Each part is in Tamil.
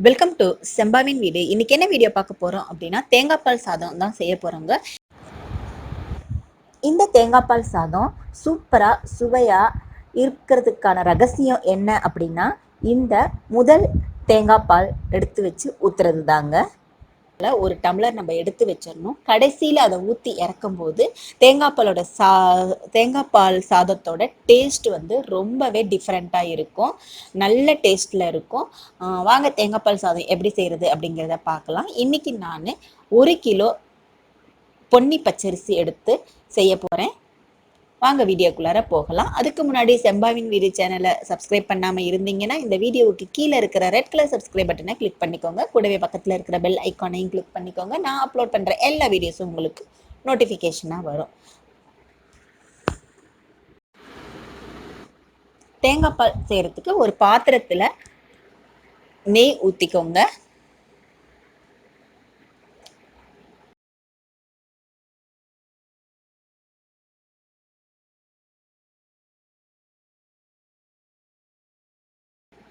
வெல்கம் டு செம்பாவின் வீடு இன்னைக்கு என்ன வீடியோ பார்க்க போறோம் அப்படின்னா தேங்காய் பால் சாதம் தான் செய்ய போறோங்க. இந்த தேங்காய் பால் சாதம் சூப்பரா சுவையா இருக்கிறதுக்கான ரகசியம் என்ன அப்படின்னா இந்த முதல் தேங்காய் பால் எடுத்து வச்சு ஊத்துறது தாங்க ஒரு டம்ளர் நம்ம எடுத்து வச்சிடணும். கடைசியில் அதை ஊற்றி இறக்கும்போது தேங்காய் பாலோட சா தேங்காய் பால் சாதத்தோட டேஸ்ட் வந்து ரொம்பவே டிஃப்ரெண்ட்டாக இருக்கும். நல்ல டேஸ்ட்டில் இருக்கும். வாங்க தேங்காய் பால் சாதம் எப்படி செய்கிறது அப்படிங்கிறத பார்க்கலாம். இன்றைக்கி நான் ஒரு கிலோ பொன்னி பச்சரிசி எடுத்து செய்ய போகிறேன் வாங்க வீடியோக்குள்ளார போகலாம். அதுக்கு முன்னாடி செம்பாவின் வீடு சேனலை சப்ஸ்கிரைப் பண்ணாமல் இருந்தீங்கன்னா இந்த வீடியோவுக்கு கீழே இருக்கிற ரெட் கலர் சப்ஸ்கிரைப் பட்டனை கிளிக் பண்ணிக்கோங்க. கூடவே பக்கத்தில் இருக்கிற பெல் ஐக்கானையும் கிளிக் பண்ணிக்கோங்க. நான் அப்லோட் பண்ணுற எல்லா வீடியோஸும் உங்களுக்கு நோட்டிஃபிகேஷனாக வரும். தேங்காய் பால் செய்கிறதுக்கு ஒரு பாத்திரத்தில் நெய் ஊற்றிக்கோங்க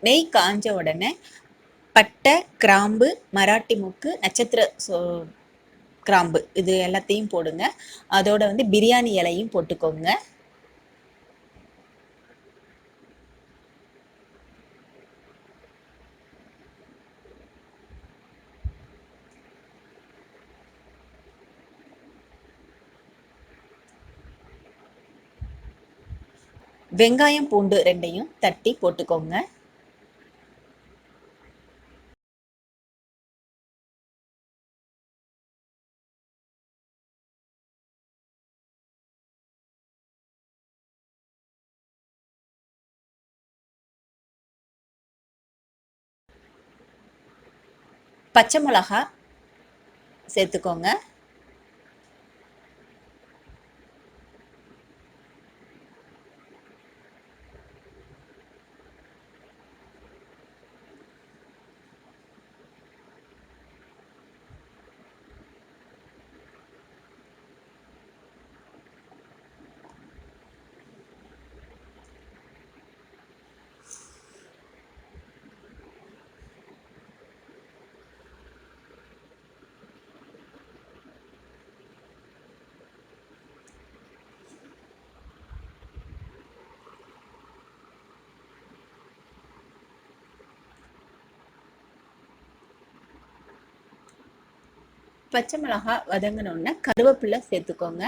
நெய் காஞ்ச உடனே பட்டை கிராம்பு மராட்டி முக்கு நட்சத்திர சோ கிராம்பு இது எல்லாத்தையும் போடுங்க. அதோட வந்து பிரியாணி இலையும் போட்டுக்கோங்க. வெங்காயம் பூண்டு ரெண்டையும் தட்டி போட்டுக்கோங்க. பச்சை மிளகா சேர்த்துக்கோங்க. பச்சை மிளகா வதங்கினோடனே கருவேப்பிலை சேர்த்துக்கோங்க.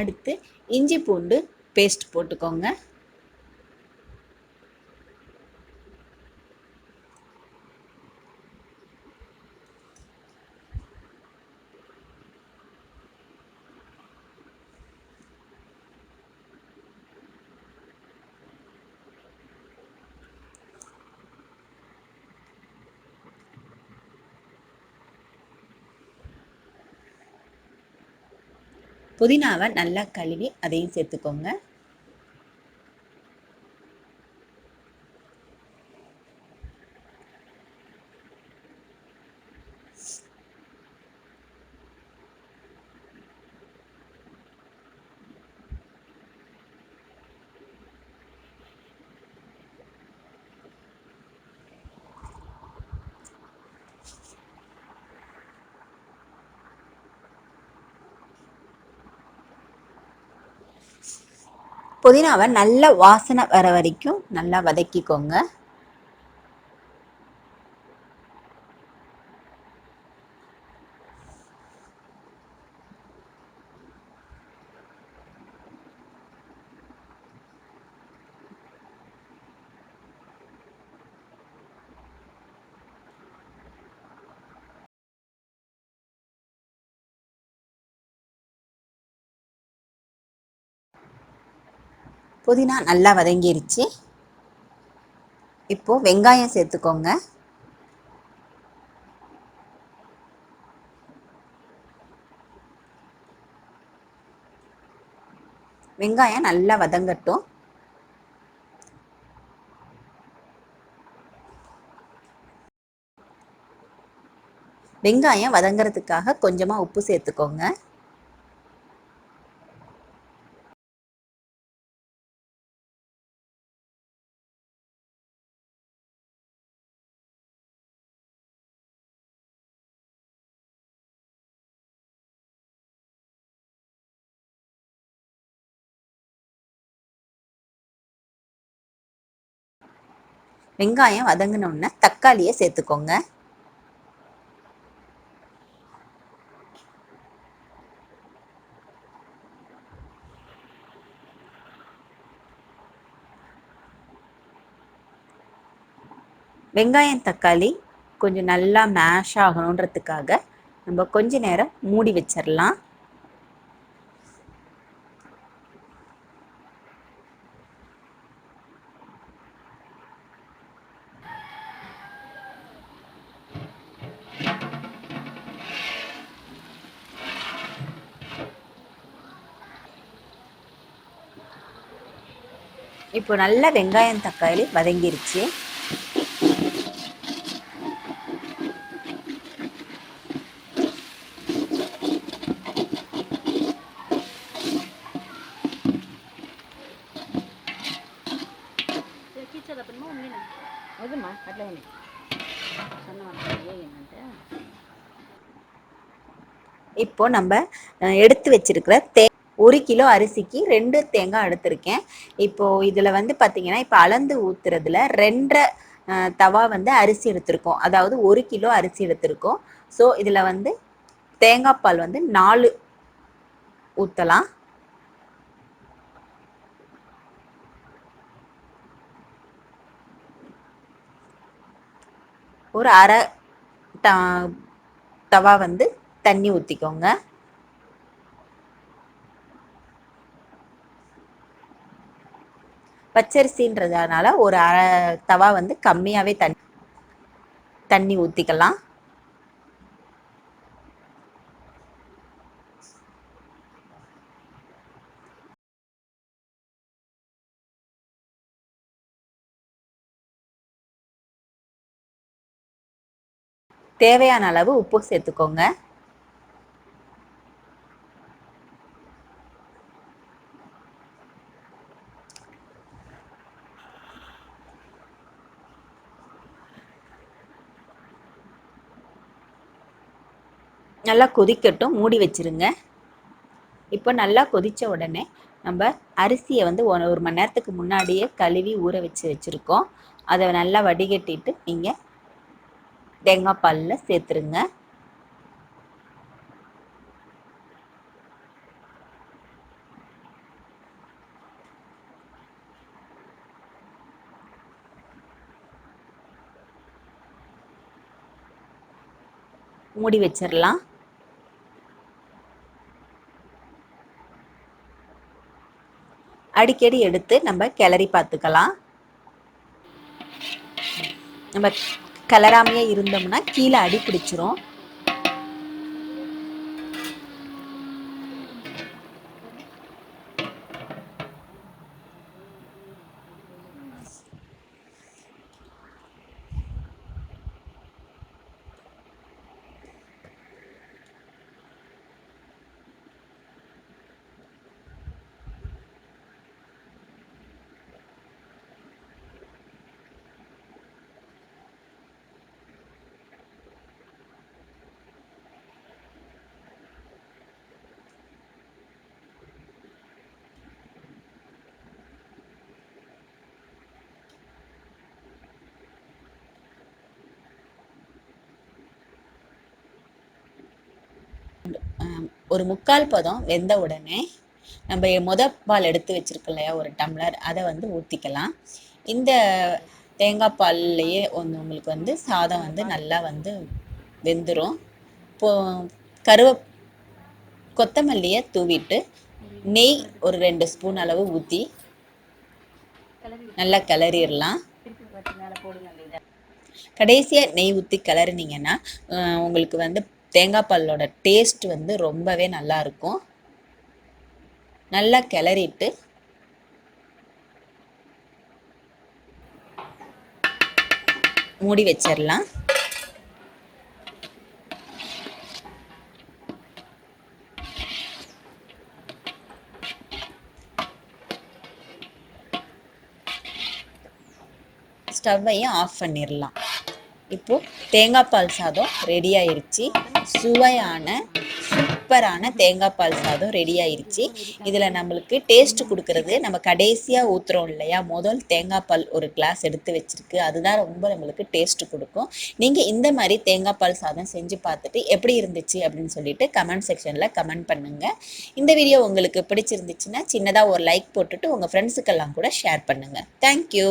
அடுத்து இஞ்சி பூண்டு பேஸ்ட் போட்டுக்கோங்க. புதினாவை நல்லா கழுவி அதையும் சேர்த்துக்கோங்க. புதினாவை நல்ல வாசனை வர வரைக்கும் நல்லா வதக்கிக்கோங்க. புதினா நல்லா வதங்கிருச்சு. இப்போது வெங்காயம் சேர்த்துக்கோங்க. வெங்காயம் நல்லா வதங்கட்டும். வெங்காயம் வதங்கிறதுக்காக கொஞ்சமாக உப்பு சேர்த்துக்கோங்க. வெங்காயம் வதங்கினோடனே தக்காளியை சேர்த்துக்கோங்க. வெங்காயம் தக்காளி கொஞ்சம் நல்லா மேஷ் ஆகணுன்றதுக்காக நம்ம கொஞ்ச நேரம் மூடி வச்சிடலாம் இப்போ நல்லா வெங்காயம் தக்காளி வதங்கிருச்சு తెప్పించేటప్పుడు ఉండినా వద్దమ్మా అట్లా ఉంది సన్నమాట ఏంటంటే இப்போ நம்ம அஹ், எடுத்து வச்சிருக்கிற தே ஒரு கிலோ அரிசிக்கு ரெண்டு தேங்காய் எடுத்திருக்கேன். இப்போ இதில் வந்து பார்த்தீங்கன்னா இப்போ அளந்து ஊத்துறதுல ரெண்டரை தவா வந்து அரிசி எடுத்திருக்கோம். அதாவது ஒரு கிலோ அரிசி எடுத்திருக்கோம். ஸோ இதில் வந்து தேங்காய் பால் வந்து நாலு ஊற்றலாம் ஒரு அரை தவா வந்து தண்ணி ஊற்றிக்கோங்க பச்சரிசின்றதுனால ஒரு அரை தவா வந்து கம்மியாகவே தண்ணி தண்ணி ஊற்றிக்கலாம் தேவையான அளவு உப்பு சேர்த்துக்கோங்க. நல்லா கொதிக்கட்டும் மூடி வச்சிருங்க. இப்போ நல்லா கொதித்த உடனே நம்ம அரிசியை வந்து ஒரு மணி நேரத்துக்கு முன்னாடியே கழுவி ஊற வச்சு வச்சுருக்கோம். அதை நல்லா வடிகட்டிட்டு நீங்கள் தேங்காய் பாலில் சேர்த்துருங்க. மூடி வச்சிடலாம் அடிக்கடி எடுத்து நம்ம கிளறி பார்த்துக்கலாம். நம்ம கிளறாமையே இருந்தோம்னா கீழே அடி பிடிச்சிரும். ஒரு முக்கால் பதம் வெந்த உடனே நம்ம முத பால் எடுத்து வச்சிருக்கோம் இல்லையா ஒரு டம்ளர் அதை வந்து ஊற்றிக்கலாம் இந்த தேங்காய் பால்லையே வந்து உங்களுக்கு வந்து சாதம் வந்து நல்லா வந்து வெந்துடும் இப்போ கருவ கொத்தமல்லியை தூவிட்டு நெய் ஒரு ரெண்டு ஸ்பூன் அளவு ஊற்றி நல்லா கிளறிடலாம். கடைசியாக நெய் ஊற்றி கிளறினீங்கன்னா உங்களுக்கு வந்து தேங்காய் பாலோட டேஸ்ட் வந்து ரொம்பவே நல்லாயிருக்கும் நல்லா கிளறிட்டு. மூடி வச்சிடலாம் ஸ்டவ்வையும் ஆஃப் பண்ணிடலாம் இப்போது தேங்காய் பால் சாதம் ரெடி ஆயிடுச்சு சுவையான சூப்பரான தேங்காய் பால் சாதம் ரெடி ஆயிருச்சு. இதில் நம்மளுக்கு டேஸ்ட் கொடுக்கறது நம்ம கடைசியாக ஊற்றுறோம் இல்லையா? முதல் தேங்காய் பால் ஒரு கிளாஸ் எடுத்து வச்சிருக்கு. அதுதான் ரொம்ப நம்மளுக்கு டேஸ்ட் கொடுக்கும். நீங்கள் இந்த மாதிரி தேங்காய் பால் சாதம் செஞ்சு பார்த்துட்டு எப்படி இருந்துச்சு அப்படின்னு சொல்லிட்டு கமெண்ட் செக்ஷனில் கமெண்ட் பண்ணுங்கள் இந்த வீடியோ உங்களுக்கு பிடிச்சிருந்துச்சுன்னா சின்னதாக ஒரு லைக் போட்டுட்டு உங்கள் ஃப்ரெண்ட்ஸுக்கெல்லாம் கூட ஷேர் பண்ணுங்கள் தேங்க்யூ